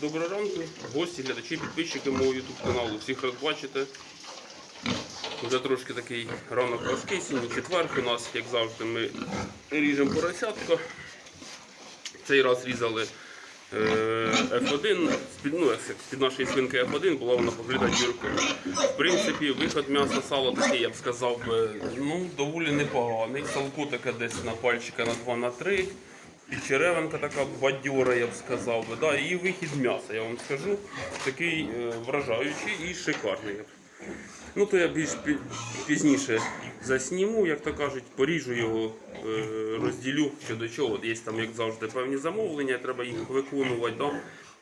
Доброго ранку, гості, глядачі, підписчики мого YouTube каналу. Всіх рад бачити. Вже трошки такий ранок важкий, сьогодні четверг у нас, як завжди, ми ріжемо поросятко. Цей раз різали е, F1, з-під, ну, як з-під нашої свинки F1 була вона погляда діркою. В принципі, виход м'яса сала такий, я б сказав, би, ну, доволі непоганий. Салко таке десь на пальчика на 2 на 3 така бадьора, я б сказав. би, Да, і вихід м'яса, я вам скажу, такий е, вражаючий і шикарний. Ну, то я більш пізніше засніму, як то кажуть, поріжу його, е, розділю що до чого. Є там, як завжди, певні замовлення, треба їх виконувати, да?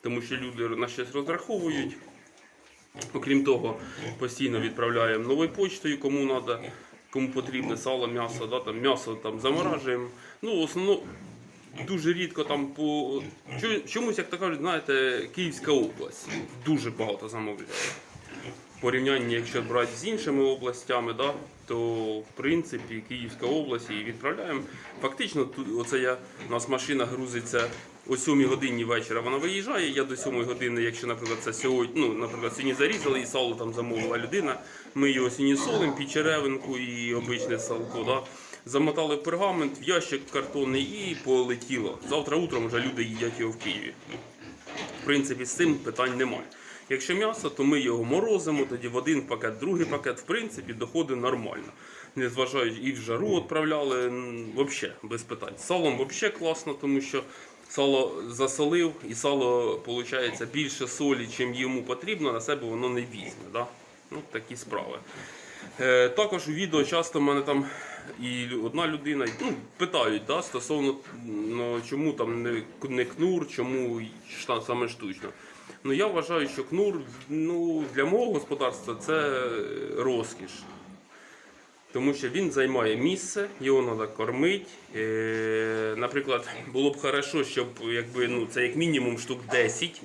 тому що люди на щось розраховують. Окрім того, постійно відправляємо новою почтою, кому треба, кому потрібне сало, м'ясо, да, там, м'ясо там заморажуємо. Ну, в основному дуже рідко там по чомусь, як то кажуть, знаєте, Київська область дуже багато замовляє. В порівнянні, якщо брати з іншими областями, да, то в принципі Київська область її відправляємо. Фактично, тут оце я у нас машина грузиться о 7 годині вечора. Вона виїжджає. Я до 7 години, якщо, наприклад, це сьогодні, ну, наприклад, сьогодні зарізали і сало там замовила людина. Ми його сьогодні солимо, під і обичне салко. Да. Замотали пергамент, в ящик картонний і полетіло. Завтра утром вже люди їдять його в Києві. В принципі, з цим питань немає. Якщо м'ясо, то ми його морозимо, тоді в один пакет, другий пакет, в принципі, доходить нормально. Незважаючи і в жару відправляли, взагалі без питань. Салом взагалі класно, тому що сало засолив, і сало, виходить, більше солі, чим йому потрібно, на себе воно не візьме. Да? Ну, такі справи. Е, також у відео часто мене там і одна людина ну, питають да, стосовно ну, чому там не, не кнур, чому саме штучно. Ну я вважаю, що кнур ну, для мого господарства це розкіш. Тому що він займає місце, його треба кормити. Е, наприклад, було б хорошо, щоб якби, ну, це як мінімум штук 10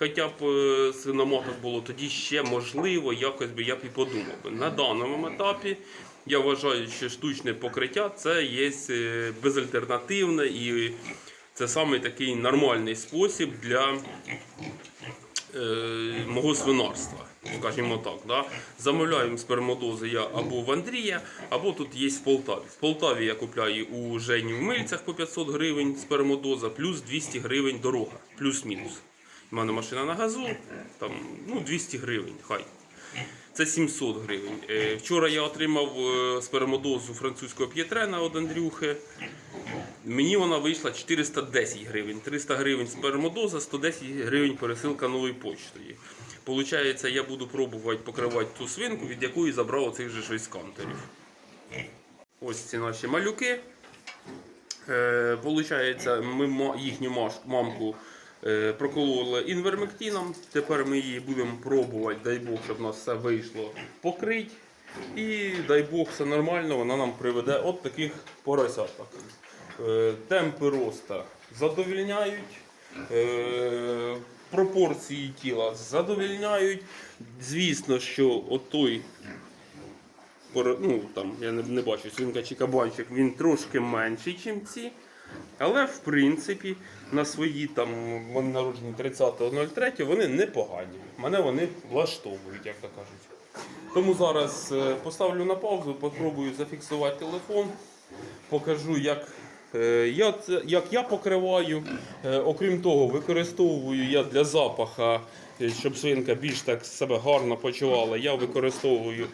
хоча б е, свиноматок було, тоді ще можливо, якось би я б і подумав. би. На даному етапі я вважаю, що штучне покриття це є е, безальтернативне і це саме такий нормальний спосіб для е, мого свинарства, скажімо так. Да? Замовляємо спермодози я або в Андрія, або тут є в Полтаві. В Полтаві я купляю у Жені в Мильцях по 500 гривень спермодоза, плюс 200 гривень дорога, плюс-мінус. У мене машина на газу, там ну, 200 гривень, хай. Це 700 гривень. Е, Вчора я отримав е, спермодозу французького п'єтрена від Андрюхи. Мені вона вийшла 410 гривень. 300 гривень спермодоза, 110 гривень пересилка новою почтою. Получається, я буду пробувати покривати ту свинку, від якої забрав оцих же 6 кантерів. Ось ці наші малюки. Е, Получається, ми їхню мамку прокололи інвермектином. Тепер ми її будемо пробувати, дай Бог, щоб у нас все вийшло покрити. І дай Бог, все нормально, вона нам приведе от таких поросяток. Е, Темпи росту задовільняють. е, Пропорції тіла задовільняють. Звісно, що отой пор- ну, там, я не бачу, свинка чи кабанчик, він трошки менший, ніж ці. Але в принципі на свої там вони народжені 30.03, вони непогані. Мене вони влаштовують, як то кажуть. Тому зараз е, поставлю на паузу, попробую зафіксувати телефон, покажу, як, е, я, як я покриваю. Е, Окрім того, використовую я для запаха, щоб свинка більш так себе гарно почувала, я використовую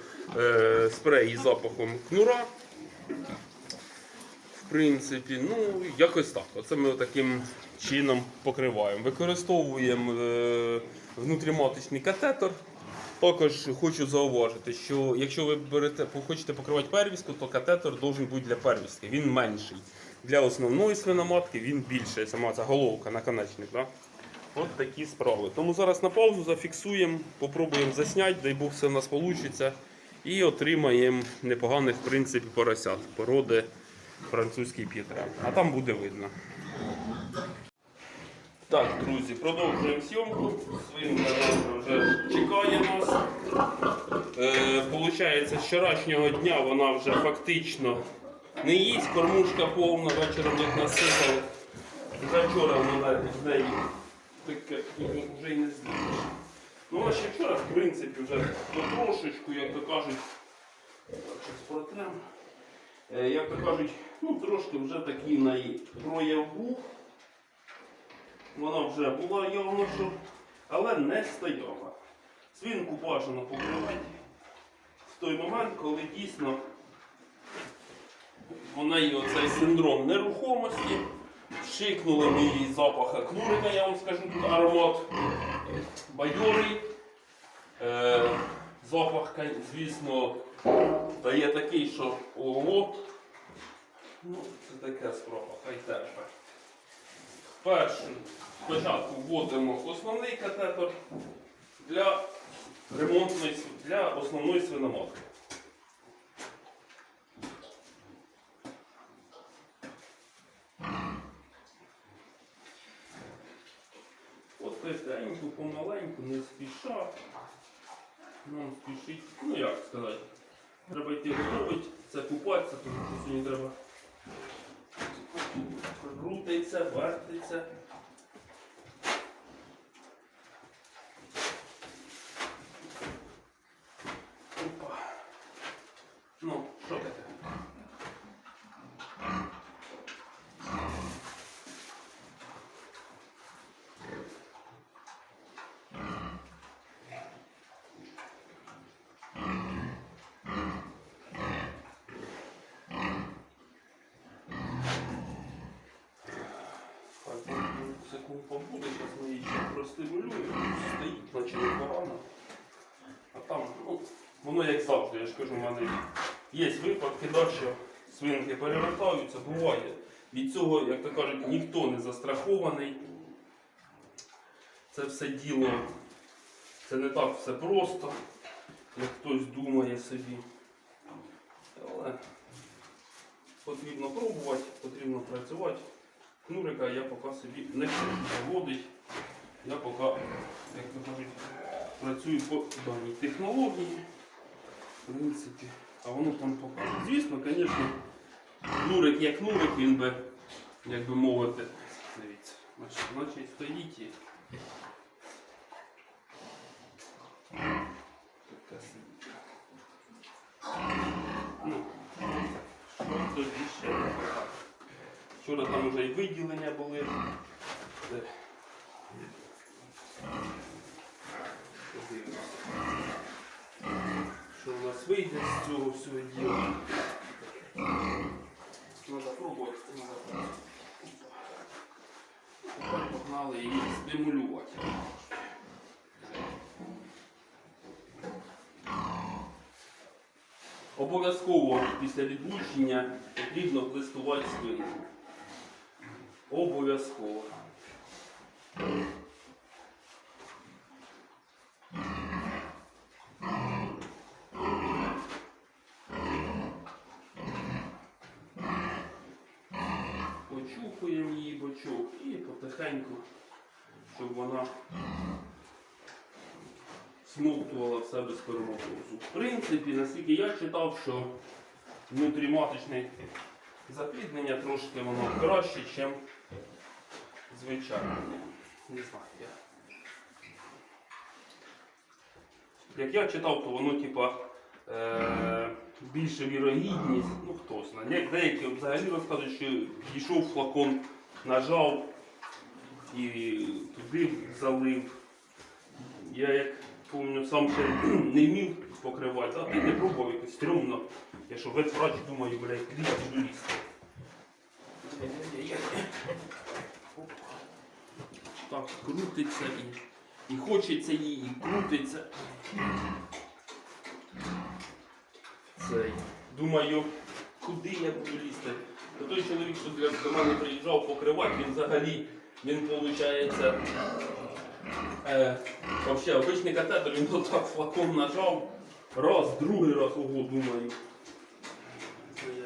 спрей із запахом кнура. В принципі, ну якось так. Оце ми таким чином покриваємо. Використовуємо е, внутріматочний катетер. Також хочу зауважити, що якщо ви берете, хочете покривати первістку, то катетер має бути для первістки. Він менший. Для основної свиноматки він більший. Сама ця головка, наконечник. Да? От такі справи. Тому зараз на паузу зафіксуємо, попробуємо засняти, дай Бог все в нас вийде. І отримаємо непоганих в принципі поросят породи французький п'єтре. А там буде видно. Так, друзі, продовжуємо зйомку. Свинка наша вже чекає нас. Е, з вчорашнього дня вона вже фактично не їсть, кормушка повна, вечором як насипав. Вже вчора вона з неї її вже й не зліпиш. Ну, а ще вчора, в принципі, вже потрошечку, як то кажуть, щось протрем. Е, Як то кажуть, ну трошки вже такий неї прояв був. Вона вже була явно, що, але не стояла. Свинку бажано покривати в той момент, коли дійсно у неї оцей синдром нерухомості. Шикнули ми їй запаха кнурика, я вам скажу, тут аромат бадьорий. Запах, звісно, дає такий, що ого. Ну, це таке спроба, хай терпе. Перше, спочатку вводимо основний катетер для ремонтної для основної свиноматки. От тихенько, помаленьку, не спіша. Нам спішить, ну як сказати, треба йти готувати, це купатися, тому що сьогодні треба. Крутиться, вертиться. Опа. Ну, що таке? Так, ну, секунд побуде, зараз ми її простимулюємо. Стоїть, наче непогано. А там, ну, воно як завжди, я ж кажу, в мене є випадки, да, що свинки перевертаються, буває. Від цього, як то кажуть, ніхто не застрахований. Це все діло, це не так все просто, як хтось думає собі. Але потрібно пробувати, потрібно працювати. Кнурика я поки собі не проводить. Я поки, як то кажуть, працюю по даній технології. В принципі, а воно там покаже. Звісно, звісно, кнурик як кнурик, він би, як би мовити, дивіться, значить стоїть і. Така собі. Ну, що тоді ще не так. Вчора там вже і виділення були. Що у нас вийде з цього всього діла? Треба пробувати. Тепер погнали її стимулювати. Обов'язково після відлучення потрібно блистувати свинку. Обов'язково. Почухуємо її бочок і потихеньку, щоб вона смоктувала в себе сперматозу. В принципі, наскільки я читав, що внутріматочне запліднення трошки воно краще, ніж звичайне. Не знаю. Я. Як я читав, то воно типа е, більше вірогідність, ну хто знає. Як Деякі взагалі розказують, що дійшов флакон, нажав і туди залив. Я як пам'ятаю, сам ще не вмів покривати, а ти не пробував якось стрьомно. Я що весь врач думаю, блядь, я лізти. Так, крутиться і, і хочеться її, і крутиться. Цей. Думаю, куди я буду лізти. То той чоловік, що для до мене приїжджав покривати, він взагалі, він виходить, е, вообще обичний катетер, він отак флакон нажав, раз, другий раз, ого, думаю. Це я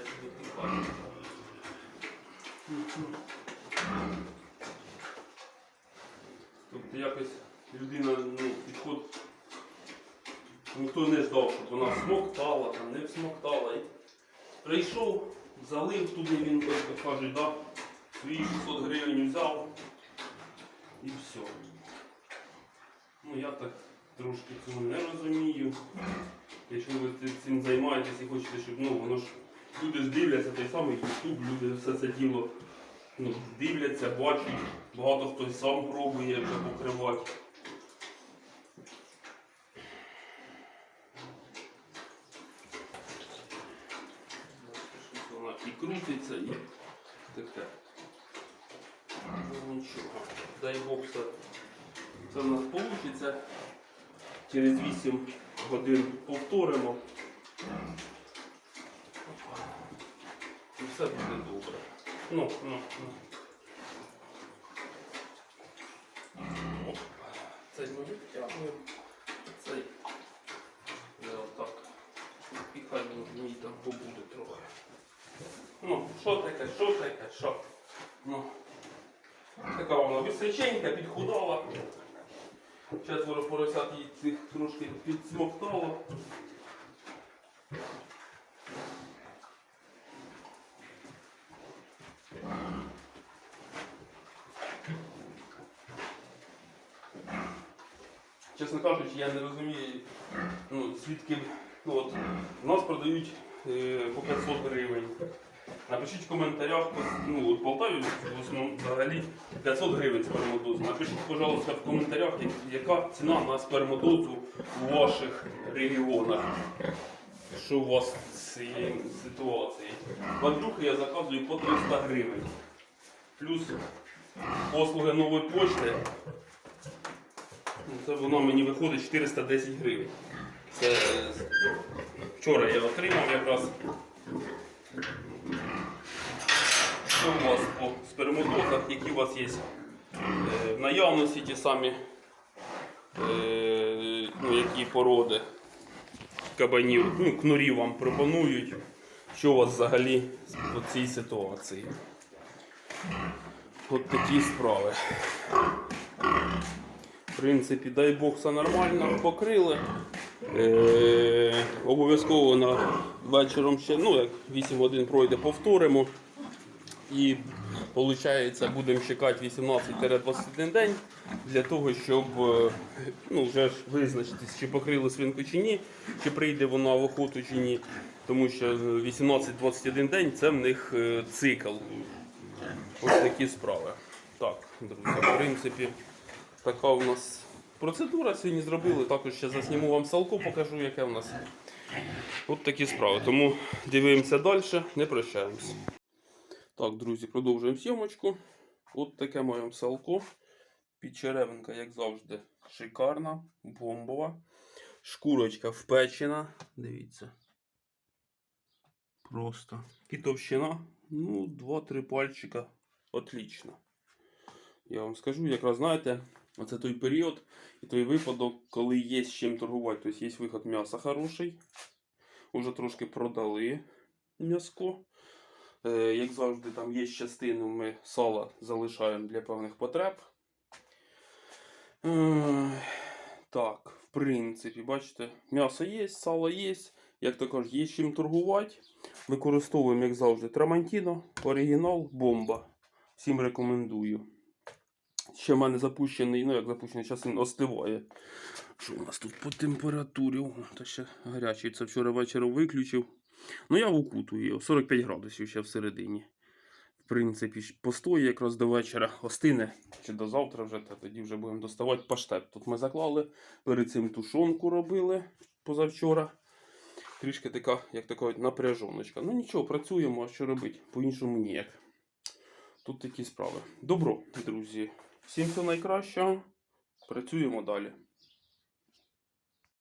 не якось людина ну, підход. Ніхто не ждав, щоб вона смоктала, там, не всмоктала. Прийшов, залив туди, він як кажуть, свої 600 гривень взяв і все. Ну я так трошки цього не розумію. Якщо ви цим займаєтесь і хочете, щоб ну воно ж люди ж дивляться той самий YouTube, люди все це діло ну, дивляться, бачать. Багато хто сам пробує вже покривати. Вона і крутиться, і таке. Ну нічого. Дай Бог все. Це в нас вийде. Через 8 годин повторимо. І все буде добре. Ну, ну, ну. Цей ми витягуємо. Цей. Я отак. І хай він мені там побуде трохи. Ну, що таке, що таке, що? Ну. Така вона височенька, підхудала. Четверо поросят їй цих трошки підсмоктало. Чесно кажучи, я не розумію, ну, звідки ну, от, нас продають е, по 500 гривень. Напишіть в коментарях, ну, от Полтаві в основному взагалі 500 гривень спермодозу. Напишіть, пожалуйста, в коментарях, яка ціна на спермодозу у ваших регіонах. Що у вас з цієї ситуації? Вандрюхи я заказую по 300 гривень. Плюс послуги нової почти. Ну, Це воно мені виходить 410 гривень. Це е, вчора я отримав якраз. Що у вас по спермодозах, які у вас є е, в наявності ті самі, е, ну, які породи кабанів, ну, кнурів вам пропонують, що у вас взагалі по цій ситуації. От такі справи. В принципі, дай Бог, все нормально покрили. Е, обов'язково на вечором ще, ну як 8 годин пройде, повторимо. І виходить, будемо чекати 18-21 день для того, щоб е, ну, вже ж визначитись, чи покрили свинку чи ні, чи прийде вона в охоту чи ні. Тому що 18-21 день це в них е, цикл. Ось такі справи. Так, друзі, в принципі, така у нас процедура сьогодні зробили. Також ще засніму вам салко, покажу, яке у нас. От такі справи. Тому дивимося далі, не прощаємося. Так, друзі, продовжуємо зйомочку. От таке моє салко. Підчеревинка, як завжди, шикарна, бомбова. Шкурочка впечена. Дивіться. Просто. І товщина. Ну, 2-3 пальчика. Отлично. Я вам скажу, якраз знаєте, оце той період і той випадок, коли є з чим торгувати. Тобто є виход м'яса хороший. Уже трошки продали м'яско. Е, як завжди, там є частину, ми сала залишаємо для певних потреб. Е, так, в принципі, бачите, м'ясо є, сало є. Як то кажуть, є з чим торгувати. Використовуємо, як завжди, Трамантіно, оригінал, бомба. Всім рекомендую. Ще в мене запущений, ну як запущений, зараз він остиває. Що у нас тут по температурі? О, та ще гарячий. Це вчора вечором виключив. Ну я укутую його, 45 градусів ще всередині. В принципі, ж постоїть якраз до вечора остине, чи до завтра вже, та тоді вже будемо доставати паштет. Тут ми заклали, перед цим тушонку робили позавчора. Трішки така, як така напряжоночка. Ну нічого, працюємо, а що робити? По-іншому ніяк. Тут такі справи. Добро, друзі. Всім всього найкращого. Працюємо далі.